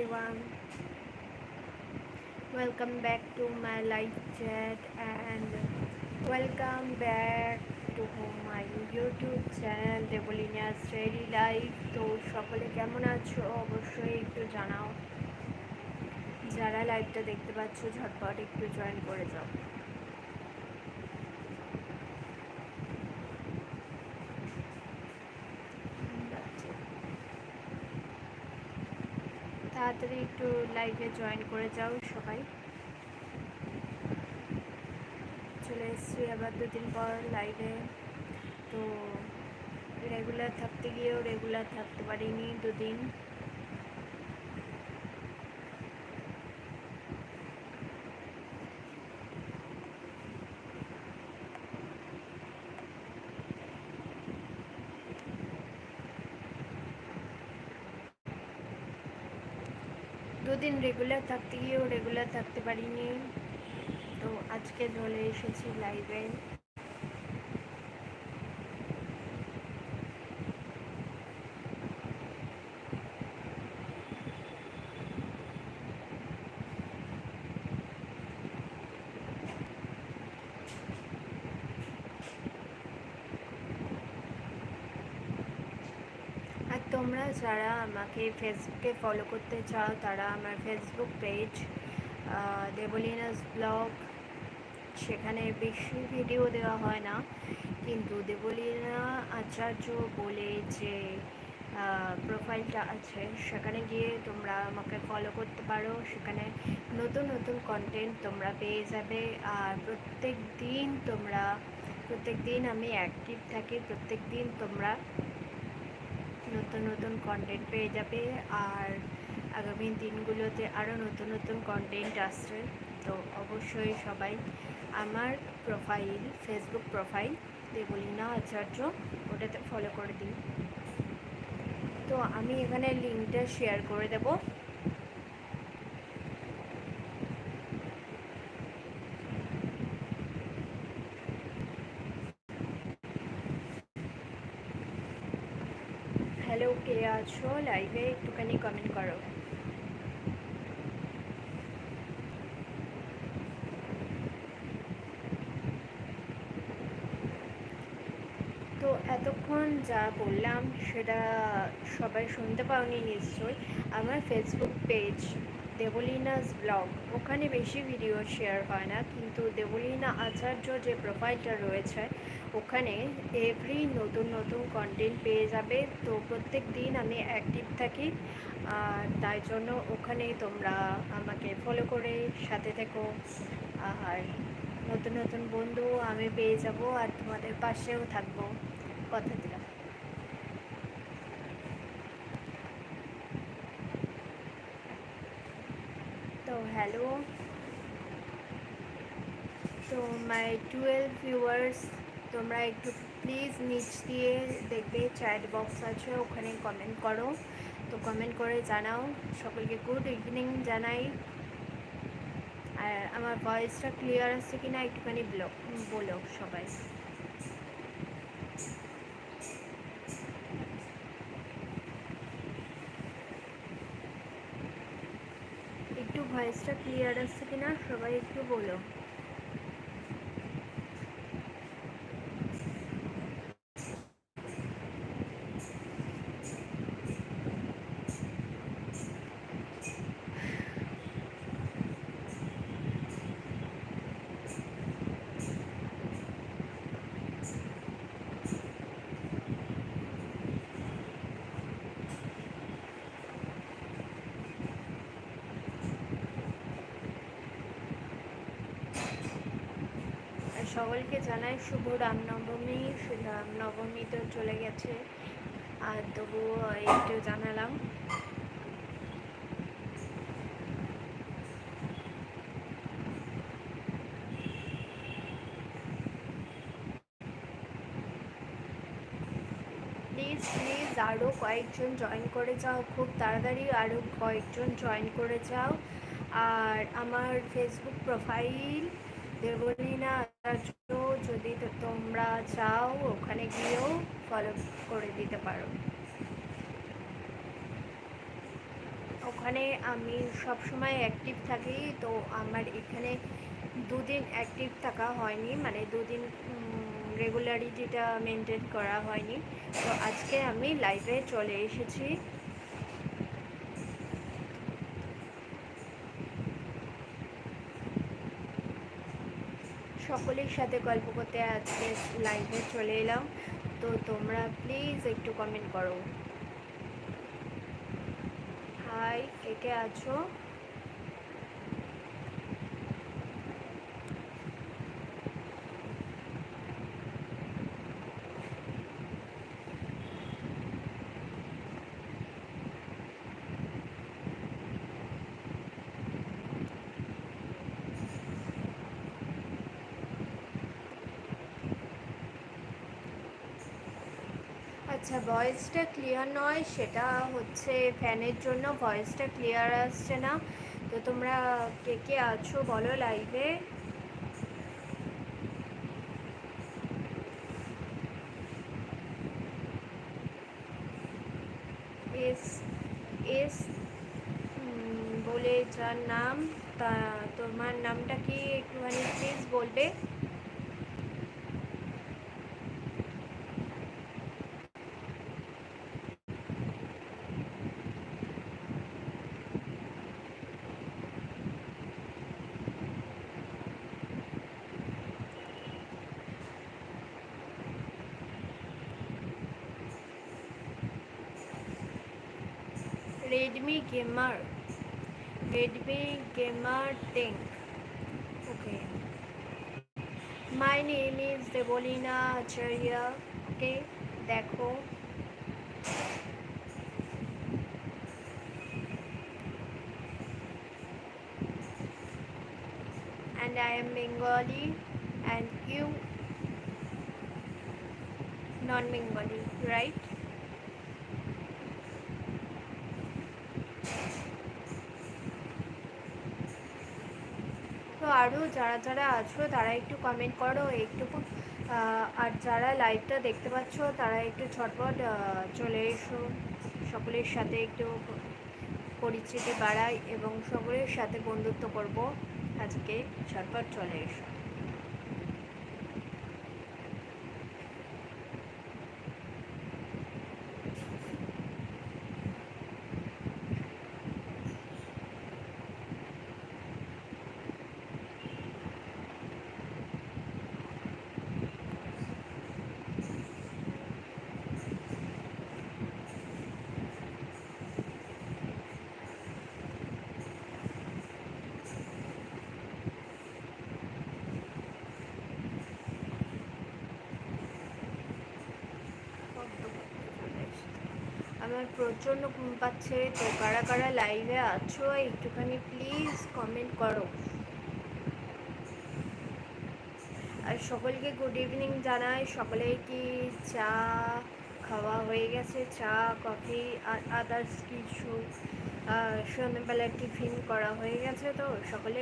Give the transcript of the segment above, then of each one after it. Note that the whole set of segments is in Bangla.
everyone welcome back to my live chat and welcome back to my youtube channel দেবলিনাস life to তো সকলে কেমন আছো অবশ্যই একটু জানাও যারা লাইভটা দেখতে পাচ্ছ ঝটপট একটু জয়েন করে যাও তাড়াতাড়ি একটু লাইভে জয়েন করে যাও সবাই। চলে এসছি আবার দুদিন পর লাইভে তো রেগুলার থাকতে গিয়েও রেগুলার থাকতে পারিনি দুদিন। দুদিন রেগুলার থাকতে গিয়েও রেগুলার থাকতে পারিনি। তো আজকে চলে এসেছি লাইভে তোমরা যারা আমাকে ফেসবুকে ফলো করতে চাও, তারা আমার ফেসবুক পেজ দেবলিনাস ব্লগ সেখানে বেশি ভিডিও দেওয়া হয় না। কিন্তু দেবলীনা আচার্য বলে যে প্রোফাইলটা আছে, সেখানে গিয়ে তোমরা আমাকে ফলো করতে পারো। সেখানে নতুন নতুন কন্টেন্ট তোমরা পেয়ে যাবে। আর প্রত্যেক দিন তোমরা, প্রত্যেক দিন আমি অ্যাক্টিভ থাকি, প্রত্যেক দিন তোমরা নতুন নতুন কন্টেন্ট পেয়ে যাবে। আর আগামী দিনগুলোতে আরও নতুন নতুন কন্টেন্ট আসছে। তো অবশ্যই সবাই আমার profile Facebook profile Debolina Acharya, ওটাতে ফলো করে দিন। তো আমি এখানে লিঙ্কটা শেয়ার করে দেবো হ্যালো কে আছো লাইভে একটুখানি কমেন্ট করো। তো এতক্ষণ যা বললাম সেটা সবাই শুনতে পাওনি নিশ্চয়ই। আমার ফেসবুক পেজ দেবলীনাস ব্লগ ওখানে বেশি ভিডিও শেয়ার হয় না, কিন্তু দেবলীনা আচার্য যে প্রোফাইলটা রয়েছে ওখানে এভরি নতুন নতুন কন্টেন্ট পেয়ে যাবে। তো প্রত্যেক দিন আমি অ্যাক্টিভ থাকি। আর তাই জন্য ওখানে তোমরা আমাকে ফলো করে সাথে থেকো। আর নতুন নতুন বন্ধু আমি পেয়ে যাব আর তোমাদের পাশেও থাকব। কথা দিলাম। তো হ্যালো তো মাই টুয়েলভ ভিউয়ার্স তোমরা একটু প্লিজ নিচ দিয়ে দেখবে চ্যাট বক্স আছে, ওখানে কমেন্ট করো। তো কমেন্ট করে জানাও। সকলকে গুড ইভিনিং জানাই। আর আমার ভয়েসটা ক্লিয়ার আছে কি না একটুখানি ব্লগ বলো সবাই। একটু ভয়েসটা ক্লিয়ার আসছে কিনা সবাই একটু বলো। সকলকে জানাই শুভ রামনবমী রামনবমী তো চলে গেছে। আর তবুও একটু জানালাম। প্লিজ প্লিজ আরও কয়েকজন জয়েন করে যাও, খুব তাড়াতাড়ি আরও কয়েকজন জয়েন করে যাও। আর আমার ফেসবুক প্রোফাইল দেবলীনা আচার্য যদি তোমরা চাও, ওখানে গিয়েও ফলো করে দিতে পারো। ওখানে আমি সব সময় অ্যাক্টিভ থাকি, তো আমার এখানে দুদিন অ্যাক্টিভ থাকা হয়নি মানে দুদিন রেগুলারিটিটা মেনটেন করা হয়নি। তো আজকে আমি লাইভে চলে এসেছি। সকলের সাথে গল্প করতে আজকে লাইভে চলে এলাম। তো তোমরা প্লিজ একটু কমেন্ট করো। হাই কে কে আছো? আচ্ছা ভয়েসটা ক্লিয়ার নয়, সেটা হচ্ছে ফ্যানের জন্য ভয়েসটা ক্লিয়ার আসছে না। তো তোমরা কে কে আছো বলো লাইভে Redmi Gamer. Redmi Gamer 10 okay. My name is Debolina Acharya. Okay দেখো and I am Bengali and you non-Bengali right আরও যারা যারা আছো তারা একটু কমেন্ট করো একটুকু আর যারা লাইভটা দেখতে পাচ্ছ তারা একটু ছটপট চলে এসো। সকলের সাথে একটু পরিচিতি বাড়াই এবং সকলের সাথে বন্ধুত্ব করব। আজকে ছটপট চলে এসো। আমার প্রচণ্ড ঘুম পাচ্ছে, তো কারা কারা লাইভে আছো, একটুখানি প্লিজ কমেন্ট করো। আর সকলকে গুড ইভিনিং জানাই, সকলে কি চা খাওয়া হয়ে গেছে? চা কফি আর আদার্স কিছু সন্ধ্যেবেলা টিফিন করা হয়ে গেছে তো, সকলে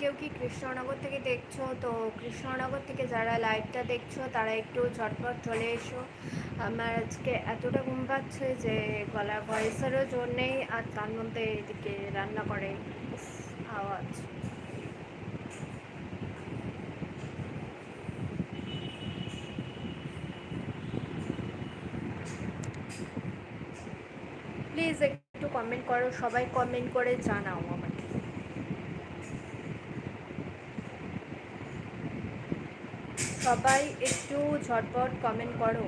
কেউ কি কৃষ্ণনগর থেকে দেখছ? তো কৃষ্ণনগর থেকে যারা লাইভটা দেখছ, তারা একটু ঝটপট চলে এসো। আমার আজকে এতটা ঘুম পাচ্ছে যে গলার ভয়েসেরও জোর নেই, আর তার মধ্যে এদিকে রান্না করে আওয়াজ। প্লিজ একটু কমেন্ট করো, সবাই কমেন্ট করে জানাও আমাকে। সবাই একটু ঝটপট কমেন্ট করো।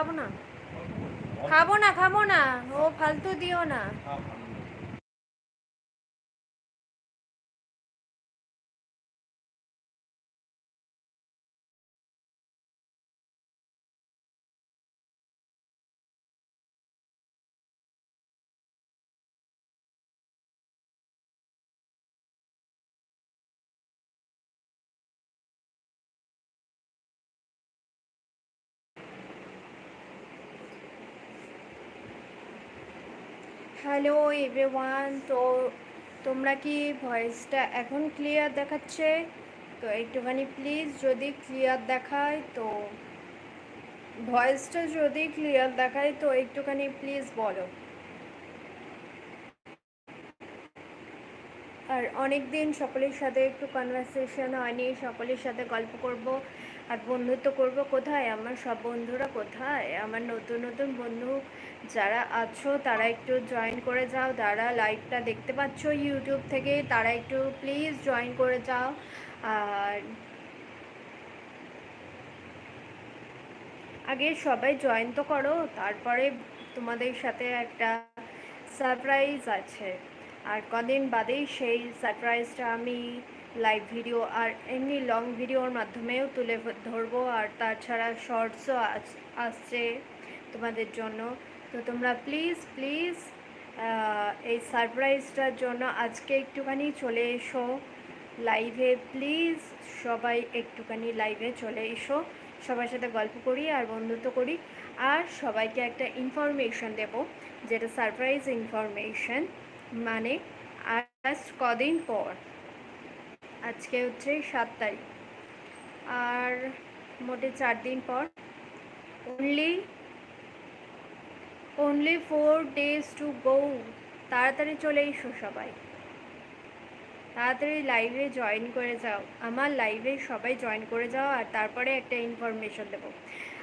খাব না? খাব না খাব না। ও ফালতু দিও না। হ্যালো এভরিওয়ান তো তোমরা কি ভয়েসটা এখন ক্লিয়ার দেখাচ্ছে? তো একটুখানি প্লিজ যদি ক্লিয়ার দেখায়, তো ভয়েসটা যদি ক্লিয়ার দেখায়, তো একটুখানি প্লিজ বলো। আর অনেক দিন সকলের সাথে একটু কনভারসেশন হয়নি, সকলের সাথে গল্প করব। আর বন্ধুত্ব করব কোথায়? আমার সব বন্ধুরা কোথায়? আমার নতুন নতুন বন্ধু যারা আছো, তারা একটু জয়েন করে যাও। তারা লাইভটা দেখতে পাচ্ছ ইউটিউব থেকে। তারা একটু প্লিজ জয়েন করে যাও। আর আগে সবাই জয়েন তো করো, তারপরে তোমাদের সাথে একটা সারপ্রাইজ আছে। আর কদিন বাদেই সেই সারপ্রাইজটা আমি লাইভ ভিডিও আর এমনি লং ভিডিওর মাধ্যমেও তুলে ধরবো আর তাছাড়া শর্টসও আসছে তোমাদের জন্য। তো তোমরা প্লিজ প্লিজ এই সারপ্রাইজটার জন্য আজকে একটুখানি চলে এসো লাইভে প্লিজ সবাই একটুখানি লাইভে চলে এসো। সবার সাথে গল্প করি আর বন্ধুত্ব করি। আর সবাইকে একটা ইনফরমেশন দেব, যেটা সারপ্রাইজ ইনফরমেশন মানে আজ কদিন পর? আজকে হচ্ছে সাত তারিখ। আর মোটে চার দিন পর only only four days to go তাড়াতাড়ি চলে এসো সবাই। তাড়াতাড়ি লাইভে জয়েন করে যাও। আমার লাইভে সবাই জয়েন করে যাও আর তারপরে একটা ইনফরমেশন দেবো।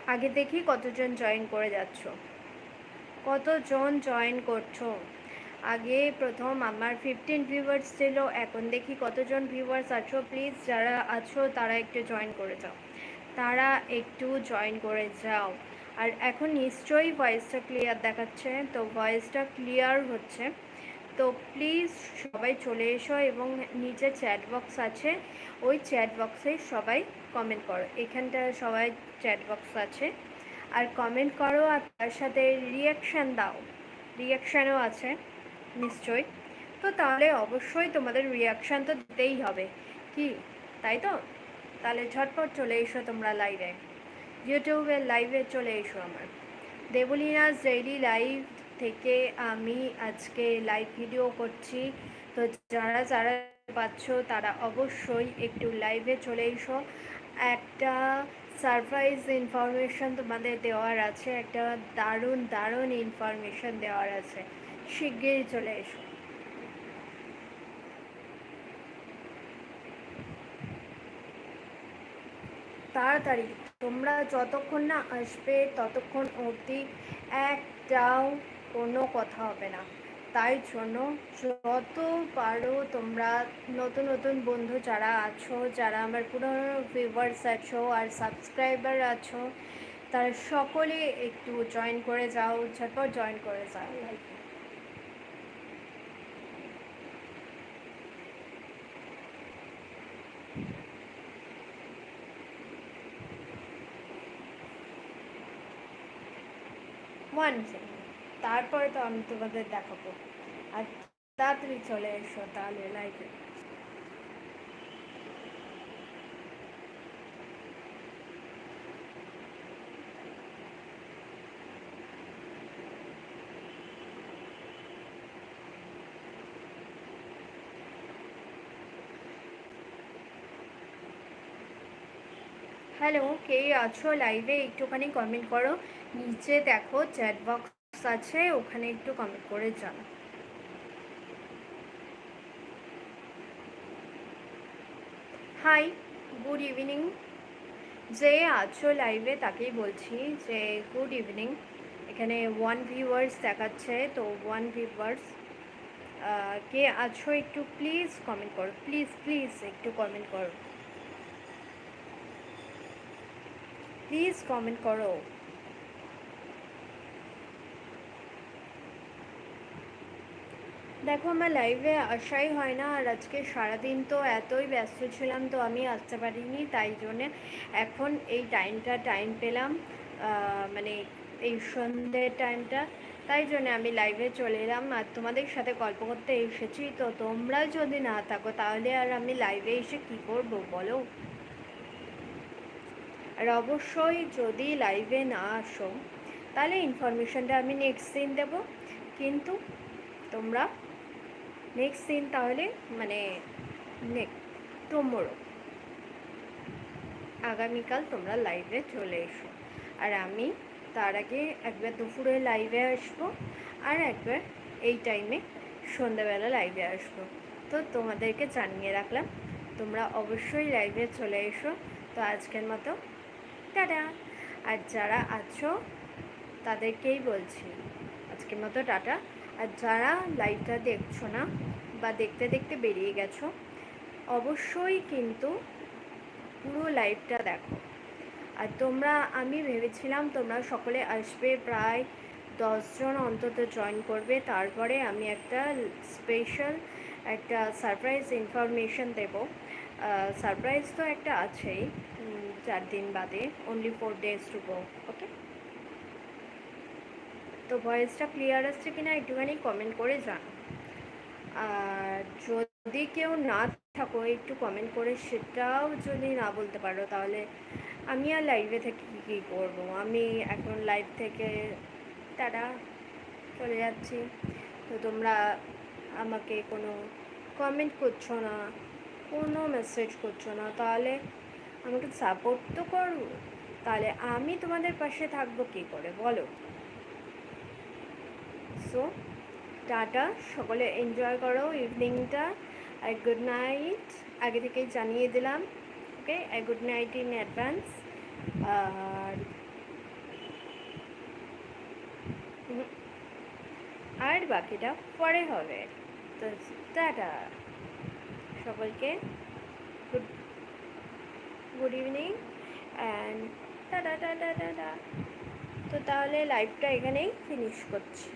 আগে দেখি কতজন জয়েন করে যাচ্ছ। কতজন জয়েন করছ? আগে প্রথম আমার ফিফটিন ভিউয়ার্স ছিল, এখন দেখি কতজন ভিউয়ার্স আছো প্লিজ যারা আছো তারা একটু জয়েন করে যাও। তারা একটু জয়েন করে যাও। আর এখন নিশ্চয়ই ভয়েসটা ক্লিয়ার দেখাচ্ছে, তো ভয়েসটা ক্লিয়ার হচ্ছে। তো প্লিজ সবাই চলে এসো এবং নিচে চ্যাট বক্স আছে, ওই চ্যাট বক্সে সবাই কমেন্ট করো। এখানটা সবাই চ্যাট বক্স আছে। আর কমেন্ট করো আর তার সাথে রিয়াকশান দাও। রিয়াকশানও আছে। নিশ্চয়ই। তো তাহলে অবশ্যই তোমাদের রিয়াকশান তো দিতেই হবে। কি? তাই তো? তাহলে ঝটপট চলে এসো তোমরা লাইভে ইউটিউবের লাইভে চলে এসো আমার। দেবলিনাস ডেইলি লাইভ থেকে আমি আজকে লাইভ ভিডিও করছি। তো যারা যারা পাচ্ছ তারা অবশ্যই একটু লাইভে চলে এসো। একটা সারপ্রাইজ ইনফরমেশন তোমাদের দেওয়ার আছে। একটা দারুণ দারুণ ইনফরমেশন দেওয়ার আছে। শিগগিরই চলে এসো। তাড়াতাড়ি, তোমরা যতক্ষণ না আসবে ততক্ষণ অবধি একটাও কোনো কথা হবে না। তাই জন্য যত পারো তোমরা নতুন নতুন বন্ধু যারা আছো, যারা আমার পুরনো ভিউয়ার্স আছো আর সাবস্ক্রাইবার আছো, তারা সকলে একটু জয়েন করে যাও, ঝটপট জয়েন করে যাও লাইফে ওয়ান তারপরে তো আমি তোমাদের দেখাবো। আর তাড়াতাড়ি চলে এসো তাহলে লাইফে হ্যালো কে আছো লাইভে একটুখানি কমেন্ট করো। নিচে দেখো চ্যাট বক্স আছে, ওখানে একটু কমেন্ট করে যাও হাই গুড ইভিনিং যে আছো লাইভে তাকেই বলছি যে গুড ইভিনিং এখানে ওয়ান ভিউয়ার্স দেখাচ্ছে, তো ওয়ান ভিউয়ার্স কে আছো একটু প্লিজ কমেন্ট করো প্লিজ প্লিজ একটু কমেন্ট করো। প্লিজ কমেন্ট করো। দেখো, আমার লাইভে আসাই হয় না, আর আজকে সারাদিন তো এতই ব্যস্ত ছিলাম, তো আমি আসতে পারিনি, তাই জন্যে এখন এই টাইমটা টাইম পেলাম মানে এই সন্ধ্যের টাইমটা তাই জন্য আমি লাইভে চলে এলাম, আর তোমাদের সাথে গল্প করতে এসেছি, তো তোমরা যদি না থাকো, তাহলে আর আমি লাইভে এসে কি করব বলো? আর অবশ্যই যদি লাইভে না আসো, তাহলে ইনফরমেশনটা আমি নেক্সট দিন দেবো, কিন্তু তোমরা নেক্সট দিন তাহলে মানে নেক টুমোরো আগামীকাল তোমরা লাইভে চলে এসো। আর আমি তার আগে একবার দুপুরে লাইভে আসব আর একবার এই টাইমে সন্ধ্যাবেলা লাইভে আসব। তো তোমাদেরকে জানিয়ে রাখলাম, তোমরা অবশ্যই লাইভে চলে এসো। তো আজকের মতো, টাটা! আর যারা আছো, তাদেরকেই বলছি, আজকের মতো টাটা। আর যারা লাইভটা দেখছ না বা দেখতে দেখতে বেরিয়ে গেছো, অবশ্যই কিন্তু পুরো লাইভটা দেখো। আর তোমরা, আমি ভেবেছিলাম তোমরা সকলে আসবে, প্রায় দশজন অন্তত জয়েন করবে। তারপরে আমি একটা স্পেশাল একটা সারপ্রাইজ ইনফরমেশন দেব। সারপ্রাইজ তো একটা আছেই চার দিন বাদে only four days to go okay তো ভয়েসটা ক্লিয়ার আসছে কিনা একটুখানি কমেন্ট করে জান আর যদি কেউ না থাকো, একটু কমেন্ট করে সেটাও যদি না বলতে পারো, তাহলে আমি আর লাইভে থেকে কী কী করব? আমি এখন লাইভ থেকে তারা চলে যাচ্ছি। তো তোমরা আমাকে কোনো কমেন্ট করছ না, কোনো মেসেজ করছ না, তাহলে আমাকে সাপোর্ট তো করো। তাহলে আমি তোমাদের পাশে থাকব কী করে, বলো? So tata. সকলে এনজয় করো ইভিনিংটা আর গুড নাইট আগে থেকেই জানিয়ে দিলাম okay I good night in advance আর আর বাকিটা পরে হবে। তো টাটা। সকলকে good good evening and tata tata tata. তো তাহলে লাইভটা এখানেই ফিনিশ করছি।